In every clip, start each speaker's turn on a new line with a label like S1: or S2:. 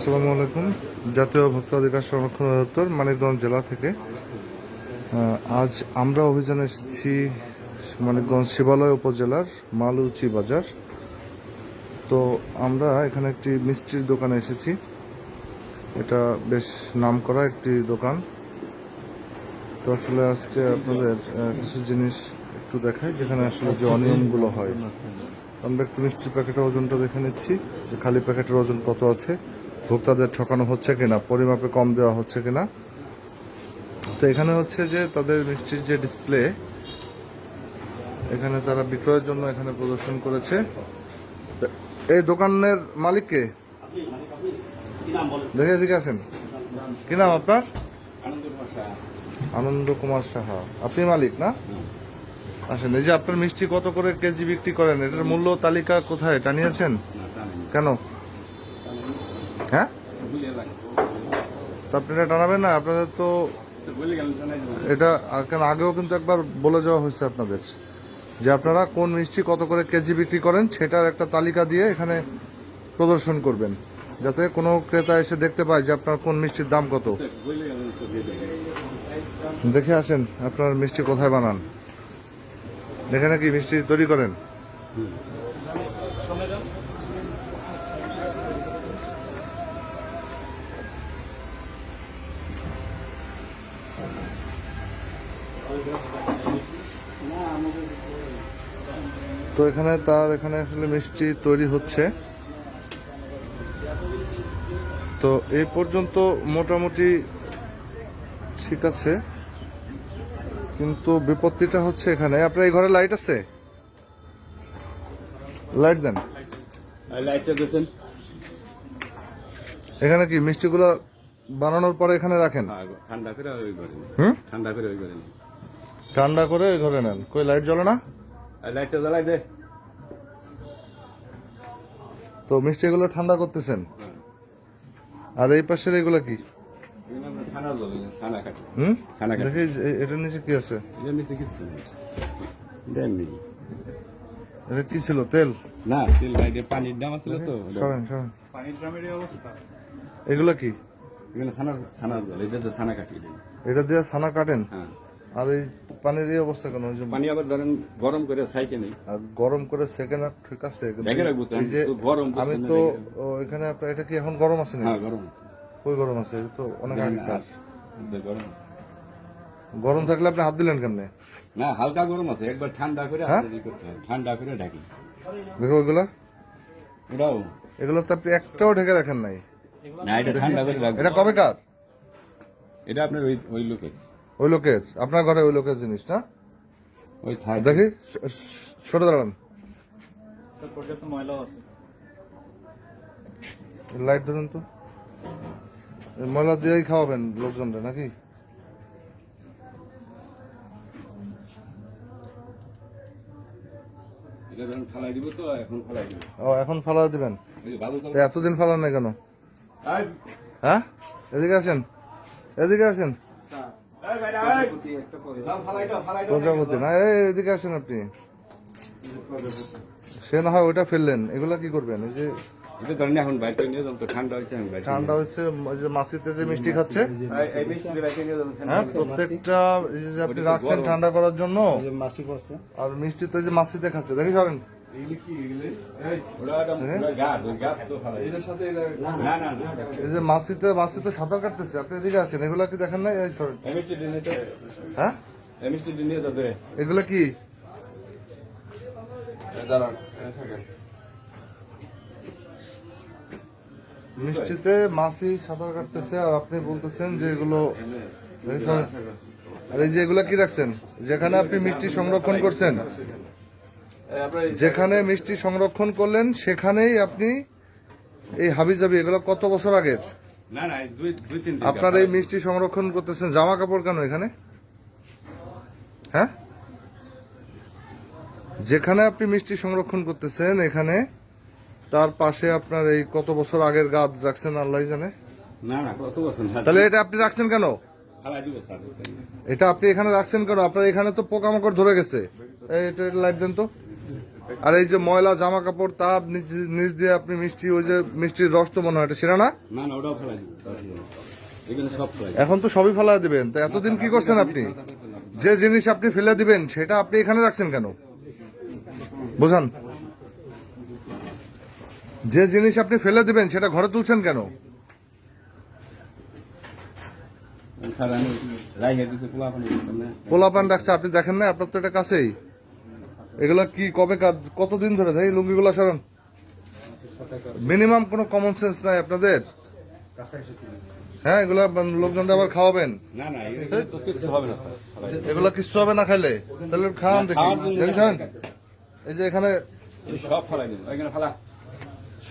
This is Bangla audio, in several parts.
S1: আসসালামু আলাইকুম। জাতীয় ভোক্তা অধিকার সংরক্ষণ অধিদপ্তর, মানিকগঞ্জ জেলা থেকে। আজ আমরা অভিযানে এসেছি মানিকগঞ্জ শিবালয় উপজেলার মালুচি বাজার। তো আমরা এখানে একটি মিষ্টির দোকানে এসেছি। এটা বেশ নামকরা একটি দোকান। তো আসলে আজকে আপনাদের কিছু জিনিস একটু দেখাই, যেখানে আসলে যে অনিয়মগুলো হয়। আমরা একটু মিষ্টির প্যাকেটের ওজনটা দেখে নিচ্ছি, যে খালি প্যাকেটের ওজন কত আছে। ভোক্তাদের ঠকানো হচ্ছে কিনা, পরিমাপে কম দেওয়া হচ্ছে কিনা। তো এখানে হচ্ছে যে তাদের মিষ্টির যে ডিসপ্লে এখানে তারা বিক্রয়ের জন্য এখানে প্রদর্শন করেছে। এই দোকানের মালিককে দেখে আসেন। কি নাম আপনার? আনন্দ কুমার সাহা। আপনি মালিক না? আসেন, এই যে আপনার মিষ্টি কত করে কেজি বিক্রি করেন? এটার মূল্য তালিকা কোথায়? টানিয়েছেন কেন? হ্যাঁ? তো এটা টানাবেন না, আপনাদের তো এটা আগেও কিন্তু একবার বলে যাওয়া হয়েছে আপনাদের যে আপনারা কোন মিষ্টি কত করে কেজি বিক্রি করেন সেটার একটা তালিকা দিয়ে এখানে প্রদর্শন করবেন, যাতে কোনো ক্রেতা এসে দেখতে পায় যে আপনার কোন মিষ্টির দাম কত। দেখে আসেন আপনার মিষ্টি কোথায় বানান। এখানে কি মিষ্টি তৈরি করেন? তো এখানে তার এখানে আসলে মিষ্টি তৈরি হচ্ছে। তো এই পর্যন্ত মোটামুটি ঠিক আছে। কিন্তু বিপত্তিটা হচ্ছে এখানে। আপনার এই ঘরে লাইট আছে? লাইট দেন। এখানে কি মিষ্টিগুলো বানানোর পরে এখানে রাখেন?
S2: হ্যাঁ ঠান্ডা করে ঠান্ডা করে।
S1: ঠান্ডা করে ঘরে নেন। কই লাইট জ্বলে না?
S2: আর লাইটটা জ্বালাই দে।
S1: তো মিষ্টি এগুলো ঠান্ডা করতেছেন? আর এই পাশের এগুলো কি? দেখি এটার নিচে কি আছে?
S2: এটা
S1: এটা কি ছিল তেল?
S2: না তেল লাইটে পানির দাম আছে তো।
S1: সরেন সরেন।
S2: পানির অবস্থা।
S1: এগুলো কি?
S2: এখানে ছানা এটা
S1: এটা দিয়ে ছানা কাটেন?
S2: হ্যাঁ।
S1: আর এই পানির এই অবস্থা কেন? ওই যে
S2: পানি আবার ধরেন গরম করে সাইকে নেই।
S1: আর গরম করে সেকেন্ড আর ঠিক আছে কিন্তু
S2: রাখব তো,
S1: এই যে
S2: তো গরম
S1: আমি তো ও, এখানে আপনার এটা কি এখন গরম আছে না
S2: হ্যাঁ গরম আছে।
S1: কই গরম আছে? এটা তো অনেক আগেকার।
S2: আর- গরম
S1: গরম থাকলে আপনি হাত দিলেন কেমনে?
S2: না হালকা গরম আছে একবার ঠান্ডা করে
S1: হ্যাঁ?
S2: হাতে ই করতে হবে। ঠান্ডা করে ঢাকি।
S1: দেখো ওইগুলা
S2: এটাও?
S1: এগুলো তো আপনি একটাও ঢেকে রাখেন নাই।
S2: না এটা ঠান্ডা করে রাখব।
S1: এটা কবে কার?
S2: এটা আপনার ওই ওই লোকের।
S1: ওই লোকের আপনার ঘরে ওই লোকের জিনিস না?
S2: ওই
S1: দেখি সরে দাঁড়ান। লাইট ধরুন তো। ময়লা দিয়েই খাওয়াবেন লোকজনরা নাকি?
S2: এখন
S1: ও এখন ফালা দিবেন? এতদিন ফালান কেন? হ্যাঁ? এদিকে আসেন। এদিকে আসেন
S2: ফালাই দাও ফালাই দাও
S1: প্রজাপতি না এই এদিকে আসেন আপনি। সে না হয় ওইটা ফেললেন। এগুলা কি করবেন? এই যে
S2: ঠান্ডা
S1: হচ্ছে ওই যে মাসিতে যে মিষ্টি খাচ্ছে। হ্যাঁ প্রত্যেকটা আপনি রাখছেন ঠান্ডা করার জন্য। আর মিষ্টিতে যে মাসিতে খাচ্ছে। দেখি সরেন। এই যে সাঁতার কাটতেছে আপনি এদিকে আসেন এগুলা কি দেখেন না হ্যাঁ? এগুলা কি? মিষ্টিতে মাসি সাঁতার কাটতেছে আর আপনি বলতেছেন যে এগুলো আর এই যে এগুলা কি রাখছেন? যেখানে আপনি মিষ্টি সংরক্ষণ করছেন। যেখানে মিষ্টি সংরক্ষণ করলেন সেখানেই আপনি এই হাবি হাবিজাবি এগুলো কত বছর আগের? আপনার এই মিষ্টি সংরক্ষণ করতেছেন জামা কাপড় কেন এখানে? হ্যাঁ? যেখানে আপনি মিষ্টি সংরক্ষণ করতেছেন এখানে তার পাশে আপনার এই কত বছর আগের গাছ রাখছেন আল্লাহ জানে। তাহলে এটা আপনি রাখছেন কেন? এটা আপনি এখানে রাখছেন কেন? আপনার এখানে তো পোকামাকড় ধরে গেছে। এটা লাইট দেন তো। আর এই যে ময়লা জামা কাপড় তার নিচ নিচ দিয়ে আপনি মিষ্টি ওই যে মিষ্টির রস তো মনে হয় এটা সেটা না?
S2: ওটাও এখানে
S1: তো সবই ফেলা দিবেন। তো এতদিন কি করছেন আপনি? যে জিনিস আপনি ফেলে দিবেন সেটা আপনি এখানে রাখছেন কেন? বুঝান। যে জিনিস আপনি ফেলে দিবেন সেটা ঘরে তুলছেন কেন? পোলাপান রাখছে আপনি দেখেন না আপনার তো এটা কাছেই। এগুলা কি কবে কাজ- কতদিন ধরে? এই লুঙ্গিগুলো সরান। মিনিমাম কোনো কমন সেন্স নাই আপনাদের? হ্যাঁ এগুলা লোকজনদের আবার খাওয়াবেন।
S2: এগুলো
S1: কিচ্ছু হবে না খাইলে? তাহলে খাওয়ান দেখি। দেখছেন এই যে এখানে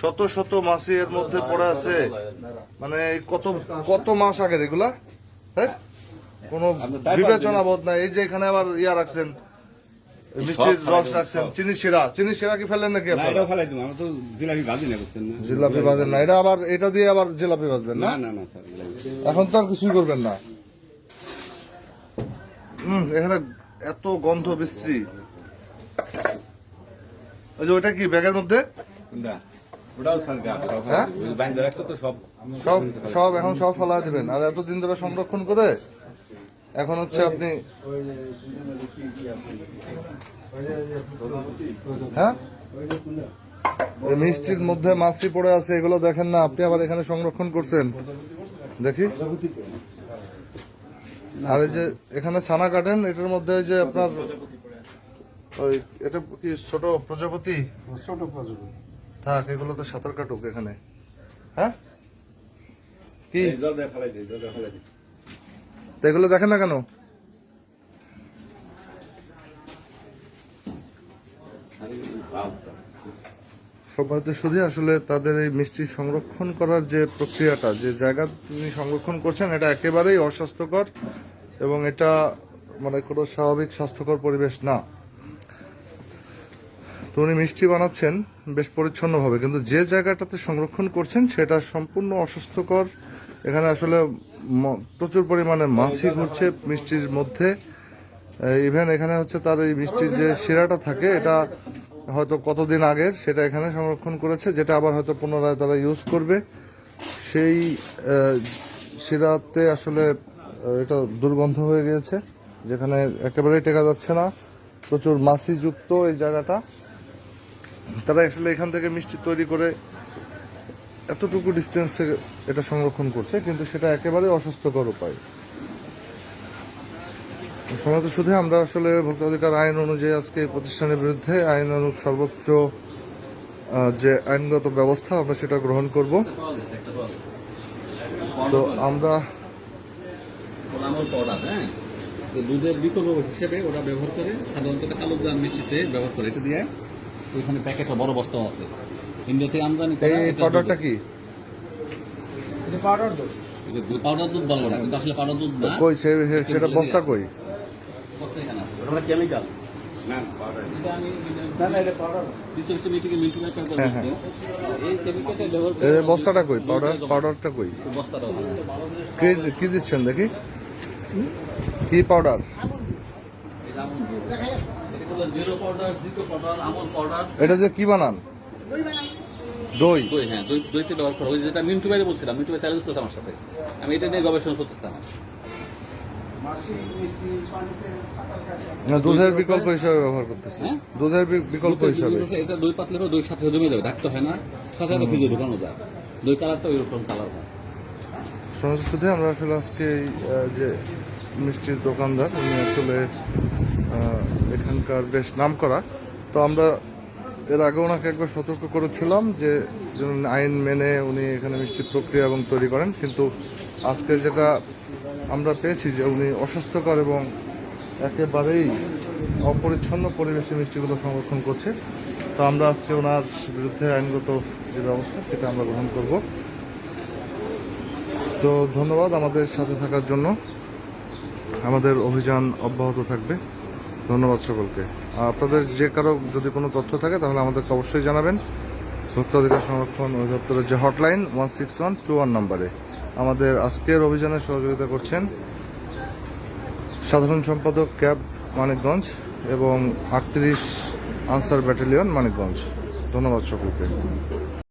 S1: শত শত মাসি এর মধ্যে পড়ে আছে। মানে কত কত মাস আগের এগুলা? হ্যাঁ? কোনো বিবেচনা বোধ নাই। এই যে এখানে আবার ইয়া রাখছেন। মিষ্টির রস রাখছেন চিনি শিরা চিনি শিরা কি ফেলেন নাকি
S2: না
S1: আপনারা?
S2: ফেলাই দিব আমরা তো জিলাপি ভাজি না করছেন না।
S1: জিলাপি বাজেন না এটা আবার এটা দিয়ে আবার জিলাপি বাজবেন না?
S2: না না না স্যার
S1: এখন তো আর কিছুই করবেন না। হুম এখানে এত গন্ধ বিশ্রী। ওই যে ওটা কি ব্যাগের মধ্যে? হ্যাঁ?
S2: সব
S1: সব এখন সব ফেলা দিবেন। আর এতদিন ধরে সংরক্ষণ করে এখন হচ্ছে আপনি হ্যাঁ? মিষ্টির মধ্যে মাছি পড়ে আছে এগুলো দেখেন না আপনি আবার এখানে সংরক্ষণ করছেন। দেখি। আর এই যে এখানে ছানা কাটেন এটার মধ্যে ওই যে আপনার ওই এটা কি ছোট প্রজাপতি?
S3: ছোট প্রযুক্তি
S1: থাক এগুলো তো সাঁতার কাটুক এখানে। হ্যাঁ? কি?
S2: জল দিই জল দিই।
S1: তো এগুলো দেখেন না কেন? সম্মানিত শুধু আসলে তাদের এই মিষ্টি সংরক্ষণ করার যে প্রক্রিয়াটা, যে জায়গা তিনি সংরক্ষণ করছেন, এটা একেবারেই অস্বাস্থ্যকর এবং এটা মানে কোনো স্বাভাবিক স্বাস্থ্যকর পরিবেশ না। তো উনি মিষ্টি বানাচ্ছেন বেশ পরিচ্ছন্নভাবে, কিন্তু যে জায়গাটাতে সংরক্ষণ করছেন সেটা সম্পূর্ণ অস্বাস্থ্যকর এখানে আসলে প্রচুর পরিমাণে মাছি ঘুরছে মিষ্টির মধ্যে। ইভেন এখানে হচ্ছে তার এই মিষ্টির যে শিরাটা থাকে, এটা হয়তো কতদিন আগের সেটা এখানে সংরক্ষণ করেছে, যেটা আবার হয়তো পুনরায় তারা ইউজ করবে। সেই শিরাতে আসলে এটা দুর্গন্ধ হয়ে গিয়েছে, যেখানে একেবারেই টেকা যাচ্ছে না। প্রচুর মাছি যুক্ত এই জায়গাটা। তারা আসলে এখান থেকে মিষ্টি তৈরি করে এতটুকু ডিস্টেন্সে এটা সংরক্ষণ করছে, কিন্তু সেটা একেবারে অস্বাস্থ্যকর উপায়। সমাজ শুধু আমরা আসলে ভোক্তা অধিকার আইন অনুযায়ী আজকে প্রতিষ্ঠানের বিরুদ্ধে আইন অনু সর্বোচ্চ যে আইনগত ব্যবস্থা, আমরা সেটা গ্রহণ করব। তো আমরা
S4: দুধের বিকল্প হিসেবে ওরা ব্যবহার করে, সাধারণত কালো জাম মিষ্টিতে ব্যবহার করে। এটা দিয়ে ওইখানে প্যাকেটটা বড় বস্তাও আছে। ইন্ডিয়া থেকে আমদানি করা
S1: এই পাউডারটা কি?
S3: এটা পাউডার দুধ।
S4: এটা দুধ পাউডার দুধ বলব না কিন্তু আসলে পাউডার দুধ না।
S1: কই সেটা বস্তা কই?
S4: বস্তা এখানে আছে।
S3: ওটা কেমিক্যাল
S2: না পাউডার
S4: এটা আমি
S3: না না এটা পাউডার
S4: কয়েকবার
S1: হ্যাঁ,
S4: এই কেমিক্যালটা করে
S1: এই বস্তাটা কই? পাউডার পাউডারটা কই?
S4: বস্তাটা
S1: কি কি দিচ্ছেন দেখি? কি পাউডার
S4: এটা আমল দুধ। Zero powder zero powder Amul powder.
S1: এটা যে কি বানান? দই
S4: দই? হ্যাঁ দই দইতে ব্যবহার করা। ওই যেটা মিন্টু ভাই বলছিলাম মিন্টু ভাই চ্যালেঞ্জ করেছে আমার সাথে। আমি এটা নিয়ে গবেষণা করতেছিলাম
S1: না, দুধের বিকল্প হিসাবে ব্যবহার করতেছি।
S4: হ্যাঁ?
S1: দুধের বিকল্প হিসাবে।
S4: এটা দই পাতলে দই সাথে সাথে জমে যাবে ঢাকতে হয় না। সাথে সাথে ফ্রিজে ঢুকানো যায়। দই কালারটা ওই রকম কালার হয়।
S1: শুধু আমরা আসলে আজকে আহ, যে মিষ্টির দোকানদার উনি আসলে এখানকার বেশ নাম করা তো আমরা এর আগে ওনাকে একবার সতর্ক করেছিলাম যে আইন মেনে উনি এখানে মিষ্টির প্রক্রিয়া এবং তৈরি করেন। কিন্তু আজকে যেটা আমরা পেয়েছি যে উনি অস্বাস্থ্যকর এবং একেবারেই অপরিচ্ছন্ন পরিবেশে মিষ্টিগুলো সংরক্ষণ করছে, তো আমরা আজকে ওনার বিরুদ্ধে আইনগত যে ব্যবস্থা সেটা আমরা গ্রহণ করব। তো ধন্যবাদ আমাদের সাথে থাকার জন্য। আমাদের অভিযান অব্যাহত থাকবে। ধন্যবাদ সকলকে। আপনাদের যে কারও যদি কোনো তথ্য থাকে, তাহলে আমাদেরকে অবশ্যই জানাবেন। ভোক্তা অধিকার সংরক্ষণ অধিদপ্তরের যে hotline one six one two one নম্বরে। আমাদের আজকের অভিযানে সহযোগিতা করছেন সাধারণ সম্পাদক ক্যাব মানিকগঞ্জ এবং আটত্রিশ আনসার ব্যাটালিয়ন মানিকগঞ্জ। ধন্যবাদ সকলকে।